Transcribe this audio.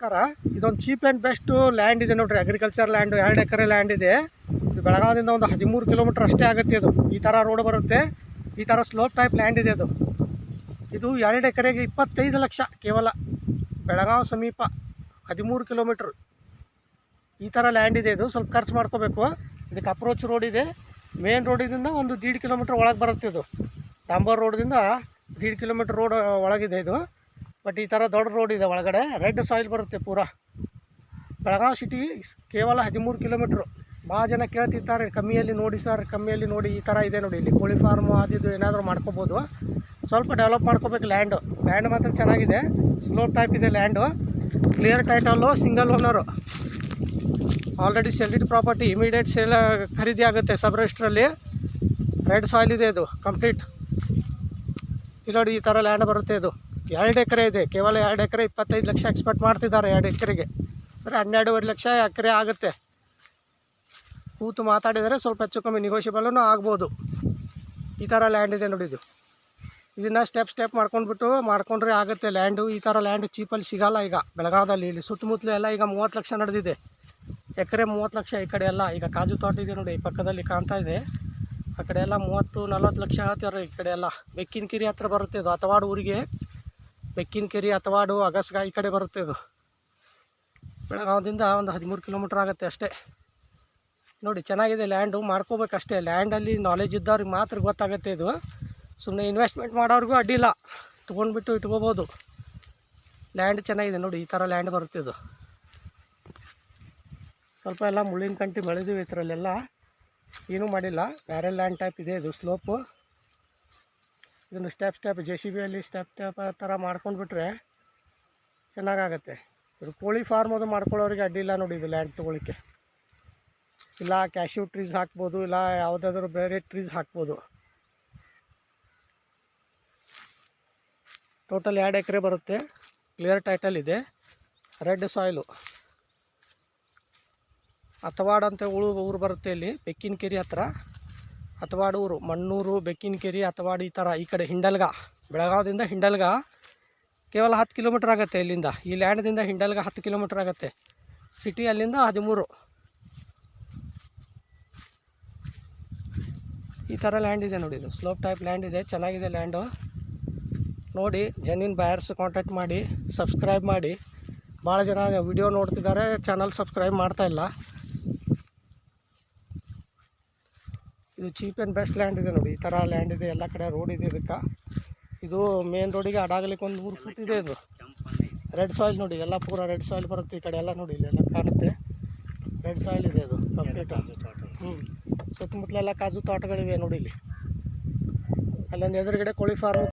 ನಮಸ್ಕಾರ ಇದೊಂದು cheap and best land ಇದೆ ನೋಡ್ರಿ. ಅಗ್ರಿಕಲ್ಚರ್ ಲ್ಯಾಂಡ್ ಎರಡು ಎಕರೆ ಲ್ಯಾಂಡ್ ಇದೆ. ಇದು ಬೆಳಗಾವಿಯಿಂದ ಒಂದು ಹದಿಮೂರು ಕಿಲೋಮೀಟ್ರ್ ಅಷ್ಟೇ ಆಗುತ್ತೆ ಇದು. ಈ ಥರ ರೋಡ್ ಬರುತ್ತೆ. ಈ ಥರ ಸ್ಲೋಪ್ ಟೈಪ್ ಲ್ಯಾಂಡ್ ಇದೆ ಅದು. ಇದು ಎರಡು ಎಕರೆಗೆ ಇಪ್ಪತ್ತೈದು ಲಕ್ಷ ಕೇವಲ. ಬೆಳಗಾವಿ ಸಮೀಪ ಹದಿಮೂರು ಕಿಲೋಮೀಟ್ರ್ ಈ ಥರ ಲ್ಯಾಂಡ್ ಇದೆ ಇದು. ಸ್ವಲ್ಪ ಖರ್ಚು ಮಾಡ್ಕೋಬೇಕು. ಇದಕ್ಕೆ ಅಪ್ರೋಚ್ ರೋಡ್ ಇದೆ. ಮೇನ್ ರೋಡಿಂದ ಒಂದು ದೀಡ್ ಕಿಲೋಮೀಟ್ರ್ ಒಳಗೆ ಬರುತ್ತೆ ಇದು. ಡಾಂಬರ್ ರೋಡ್ದಿಂದ ದೀಡ್ ಕಿಲೋಮೀಟ್ರ್ ರೋಡ್ ಒಳಗಿದೆ ಇದು. ಬಟ್ ಈ ಥರ ದೊಡ್ಡ ರೋಡ್ ಇದೆ ಒಳಗಡೆ. ರೆಡ್ ಸಾಯಿಲ್ ಬರುತ್ತೆ ಪೂರಾ. ಬೆಳಗಾವಿ ಸಿಟಿ ಕೇವಲ ಹದಿಮೂರು ಕಿಲೋಮೀಟ್ರು ಭಾಳ ಜನ ಕೇಳ್ತಿರ್ತಾರೆ, ಕಮ್ಮಿಯಲ್ಲಿ ನೋಡಿ ಸರ್ ಕಮ್ಮಿಯಲ್ಲಿ ನೋಡಿ ಈ ಥರ ಇದೆ ನೋಡಿ. ಇಲ್ಲಿ ಕೋಳಿ ಫಾರ್ಮು ಅದು ಇದು ಏನಾದರೂ ಮಾಡ್ಕೋಬೋದು. ಸ್ವಲ್ಪ ಡೆವಲಪ್ ಮಾಡ್ಕೋಬೇಕು ಲ್ಯಾಂಡು ಲ್ಯಾಂಡ್ ಮಾತ್ರ ಚೆನ್ನಾಗಿದೆ. ಸ್ಲೋ ಟೈಪ್ ಇದೆ land clear title single owner already sold property immediate sale ಖರೀದಿ ಆಗುತ್ತೆ ಸಬ್ ರಿಜಿಸ್ಟ್ರಲ್ಲಿ ರೆಡ್ ಸಾಯಿಲ್ ಇದೆ ಇದು ಕಂಪ್ಲೀಟ್ ಇಲ್ಲಿ ನೋಡಿ ಈ ಥರ ಲ್ಯಾಂಡ್ ಬರುತ್ತೆ ಇದು. ಎರಡು ಎಕರೆ ಇದೆ. ಕೇವಲ ಎರಡು ಎಕರೆ ಇಪ್ಪತ್ತೈದು ಲಕ್ಷ ಎಕ್ಸ್ಪೆಕ್ಟ್ ಮಾಡ್ತಿದ್ದಾರೆ ಎರಡು ಎಕರೆಗೆ. ಅಂದರೆ ಹನ್ನೆರಡೂವರೆ ಲಕ್ಷ ಎಕರೆ ಆಗುತ್ತೆ. ಕೂತು ಮಾತಾಡಿದರೆ ಸ್ವಲ್ಪ ಹೆಚ್ಚು ಕಮ್ಮಿ ನಿಗೋಷಿಯಬಲ್ಲೂ ಆಗ್ಬೋದು. ಈ ಥರ ಲ್ಯಾಂಡ್ ಇದೆ ನೋಡಿ ಇದು ಇದನ್ನು ಸ್ಟೆಪ್ ಸ್ಟೆಪ್ ಮಾಡ್ಕೊಂಡ್ಬಿಟ್ಟು ಮಾಡ್ಕೊಂಡ್ರೆ ಆಗುತ್ತೆ ಲ್ಯಾಂಡು ಈ ಥರ ಲ್ಯಾಂಡ್ ಚೀಪಲ್ಲಿ ಸಿಗಲ್ಲ ಈಗ. ಬೆಳಗಾವದಲ್ಲಿ ಇಲ್ಲಿ ಸುತ್ತಮುತ್ತಲೂ ಎಲ್ಲ ಈಗ ಮೂವತ್ತು ಲಕ್ಷ ನಡೆದಿದೆ. ಎಕರೆ ಮೂವತ್ತು ಲಕ್ಷ ಈ ಕಡೆ ಎಲ್ಲ. ಈಗ ಕಾಜು ತೋಟ ಇದೆ ನೋಡಿ, ಈ ಪಕ್ಕದಲ್ಲಿ ಕಾಣ್ತಾ ಇದೆ. ಆ ಕಡೆ ಎಲ್ಲ ಮೂವತ್ತು ನಲ್ವತ್ತು ಲಕ್ಷ ಆಗ್ತಾರೆ ಈ ಕಡೆ ಎಲ್ಲ. ಬೆಕ್ಕಿನ ಕಿರಿ ಹತ್ರ ಬರುತ್ತೆ ಇದು. ಅಥವಾಡು ಊರಿಗೆ ಬೆಕ್ಕಿನ ಕೆರೆ ಅಥವಾಡು ಅಗಸ್ಗ ಈ ಕಡೆ ಬರುತ್ತೆ ಇದು. ಬೆಳಗಾವದಿಂದ ಒಂದು ಹದಿಮೂರು ಕಿಲೋಮೀಟ್ರ್ ಆಗುತ್ತೆ ಅಷ್ಟೇ. ನೋಡಿ, ಚೆನ್ನಾಗಿದೆ ಲ್ಯಾಂಡು, ಮಾಡ್ಕೋಬೇಕಷ್ಟೇ. ಲ್ಯಾಂಡಲ್ಲಿ ನಾಲೆಜ್ ಇದ್ದವ್ರಿಗೆ ಮಾತ್ರ ಗೊತ್ತಾಗುತ್ತೆ ಇದು. ಸುಮ್ಮನೆ ಇನ್ವೆಸ್ಟ್ಮೆಂಟ್ ಮಾಡೋರಿಗೂ ಅಡ್ಡಿಲ್ಲ ತೊಗೊಂಡ್ಬಿಟ್ಟು ಇಟ್ಕೋಬೋದು. ಲ್ಯಾಂಡ್ ಚೆನ್ನಾಗಿದೆ ನೋಡಿ, ಈ ಥರ ಲ್ಯಾಂಡ್ ಬರುತ್ತೆ ಇದು. ಸ್ವಲ್ಪ ಎಲ್ಲ ಮುಳ್ಳಿನ ಕಂಟಿ ಬೆಳೆದಿವೆ ಇದರಲ್ಲೆಲ್ಲ ಏನೂ ಮಾಡಿಲ್ಲ. ಬೇರೆ ಲ್ಯಾಂಡ್ ಟೈಪ್ ಇದೆ ಇದು ಸ್ಲೋಪು ಇದನ್ನು ಸ್ಟೆಪ್ ಸ್ಟೆಪ್ ಜೆ ಸಿ ಬಿಯಲ್ಲಿ ಸ್ಟೆಪ್ ಸ್ಟೆಪ್ ಥರ ಮಾಡ್ಕೊಂಡ್ಬಿಟ್ರೆ ಚೆನ್ನಾಗಾಗತ್ತೆ. ಇದು ಕೋಳಿ ಫಾರ್ಮ್ ಅದು ಮಾಡ್ಕೊಳ್ಳೋರಿಗೆ ಅಡ್ಡಿಲ್ಲ ನೋಡಿ, ಇದು ಲ್ಯಾಂಡ್ ತೊಗೊಳಿಕ್ಕೆ ಇಲ್ಲ ಕ್ಯಾಶ್ಯೂ ಟ್ರೀಸ್ ಹಾಕ್ಬೋದು, ಇಲ್ಲ, ಯಾವುದಾದ್ರೂ ಬೇರೆ ಟ್ರೀಸ್ ಹಾಕ್ಬೋದು. ಟೋಟಲ್ ಎರಡು ಎಕರೆ ಬರುತ್ತೆ. ಕ್ಲಿಯರ್ ಟೈಟಲ್ ಇದೆ. ರೆಡ್ ಸಾಯಿಲು ಅಥವಾಡ್ ಉಳು ಊರು ಊರು ಬರುತ್ತೆ ಇಲ್ಲಿ ಬೆಕ್ಕಿನಕೆರೆ ಹತ್ರ. ಅಥವಾಡ್ ಊರು ಮಣ್ಣೂರು, ಬೆಕ್ಕಿನಕೆರೆ, ಅಥವಾಡ್ ಈ ಥರ ಈ ಕಡೆ ಹಿಂಡಲ್ಗ, ಬೆಳಗಾವದಿಂದ ಹಿಂಡಲ್ಗ ಕೇವಲ ಹತ್ತು ಕಿಲೋಮೀಟ್ರ್ ಆಗುತ್ತೆ ಇಲ್ಲಿಂದ. ಈ ಲ್ಯಾಂಡ್ದಿಂದ ಹಿಂಡಲ್ಗ ಹತ್ತು ಕಿಲೋಮೀಟ್ರ್ ಆಗುತ್ತೆ. ಸಿಟಿ ಅಲ್ಲಿಂದ ಹದಿಮೂರು. ಈ ಥರ ಲ್ಯಾಂಡ್ ಇದೆ ನೋಡಿ ಇದು. ಸ್ಲೋಪ್ ಟೈಪ್ ಲ್ಯಾಂಡ್ ಇದೆ. ಚೆನ್ನಾಗಿದೆ ಲ್ಯಾಂಡು. ನೋಡಿ ಜೆನ್ಯೂನ್ ಬಯರ್ಸ್ ಕಾಂಟ್ಯಾಕ್ಟ್ ಮಾಡಿ ಸಬ್ಸ್ಕ್ರೈಬ್ ಮಾಡಿ. ಭಾಳ ಜನ ವಿಡಿಯೋ ನೋಡ್ತಿದ್ದಾರೆ. ಚಾನಲ್ ಸಬ್ಸ್ಕ್ರೈಬ್ ಮಾಡ್ತಾ ಇಲ್ಲ ಇದು ಚೀಪ್ ಆ್ಯಂಡ್ ಬೆಸ್ಟ್ ಲ್ಯಾಂಡ್ ಇದೆ ನೋಡಿ, ಈ ಥರ ಲ್ಯಾಂಡ್ ಇದೆ, ಎಲ್ಲ ಕಡೆ ರೋಡ್ ಇದೆ ಇದಕ್ಕೆ. ಇದು ಮೇನ್ ರೋಡಿಗೆ ಅಡಾಗಲಿಕ್ಕೆ ಒಂದು ನೂರು ಫುಟ್ ಇದೆ ಇದು. ರೆಡ್ ಸಾಯಿಲ್ ನೋಡಿ, ಎಲ್ಲ ಪೂರ ರೆಡ್ ಸಾಯಿಲ್ ಬರುತ್ತೆ ಈ ಕಡೆ, ಎಲ್ಲ ನೋಡಿ ಇಲ್ಲೆಲ್ಲ ಕಾಣುತ್ತೆ. ರೆಡ್ ಸಾಯಿಲ್ ಇದೆ ಇದು ಕಂಪ್ಲೀಟ್ ಹ್ಞೂ ಸುತ್ತಮುತ್ತಲೆಲ್ಲ ಕಾಜು ತೋಟಗಳಿವೆ ನೋಡಿ ಇಲ್ಲಿ. ಅಲ್ಲೊಂದು ಎದುರುಗಡೆ ಕೋಳಿ ಫಾರ್ಮ್